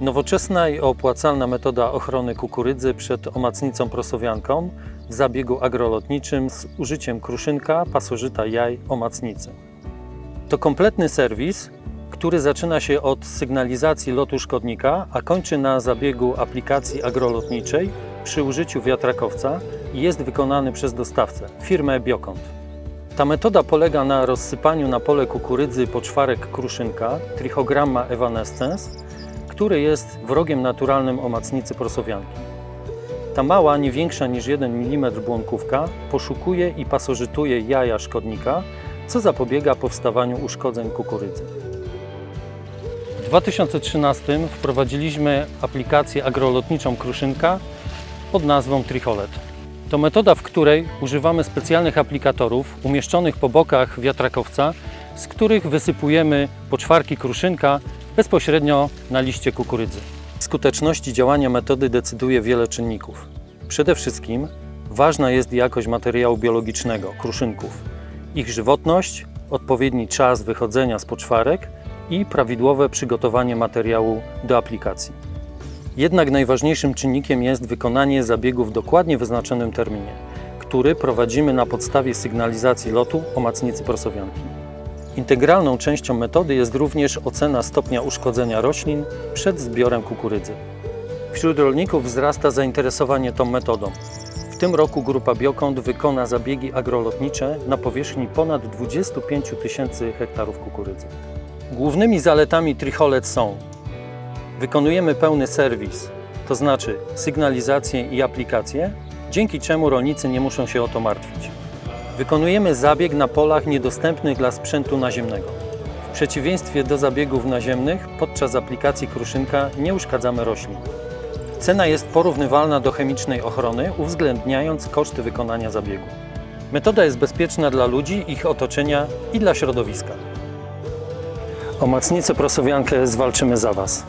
Nowoczesna i opłacalna metoda ochrony kukurydzy przed omacnicą prosowianką w zabiegu agrolotniczym z użyciem kruszynka, pasożyta jaj, omacnicy. To kompletny serwis, który zaczyna się od sygnalizacji lotu szkodnika, a kończy na zabiegu aplikacji agrolotniczej przy użyciu wiatrakowca i jest wykonany przez dostawcę, firmę Biokont. Ta metoda polega na rozsypaniu na pole kukurydzy poczwarek kruszynka Trichogramma evanescens, który jest wrogiem naturalnym omacnicy prosowianki. Ta mała, nie większa niż 1 mm błąkówka poszukuje i pasożytuje jaja szkodnika, co zapobiega powstawaniu uszkodzeń kukurydzy. W 2013 wprowadziliśmy aplikację agrolotniczą kruszynka pod nazwą Tricholet. To metoda, w której używamy specjalnych aplikatorów umieszczonych po bokach wiatrakowca, z których wysypujemy poczwarki kruszynka bezpośrednio na liście kukurydzy. Skuteczności działania metody decyduje wiele czynników. Przede wszystkim ważna jest jakość materiału biologicznego kruszynków, ich żywotność, odpowiedni czas wychodzenia z poczwarek i prawidłowe przygotowanie materiału do aplikacji. Jednak najważniejszym czynnikiem jest wykonanie zabiegu w dokładnie wyznaczonym terminie, który prowadzimy na podstawie sygnalizacji lotu omacnicy prosowianki. Integralną częścią metody jest również ocena stopnia uszkodzenia roślin przed zbiorem kukurydzy. Wśród rolników wzrasta zainteresowanie tą metodą. W tym roku grupa Biokąt wykona zabiegi agrolotnicze na powierzchni ponad 25 tysięcy hektarów kukurydzy. Głównymi zaletami Tricholet są Wykonujemy pełny serwis, to znaczy sygnalizację i aplikację, dzięki czemu rolnicy nie muszą się o to martwić. Wykonujemy zabieg na polach niedostępnych dla sprzętu naziemnego. W przeciwieństwie do zabiegów naziemnych, podczas aplikacji kruszynka nie uszkadzamy roślin. Cena jest porównywalna do chemicznej ochrony, uwzględniając koszty wykonania zabiegu. Metoda jest bezpieczna dla ludzi, ich otoczenia i dla środowiska. Omacnicę prosowiankę zwalczymy za Was.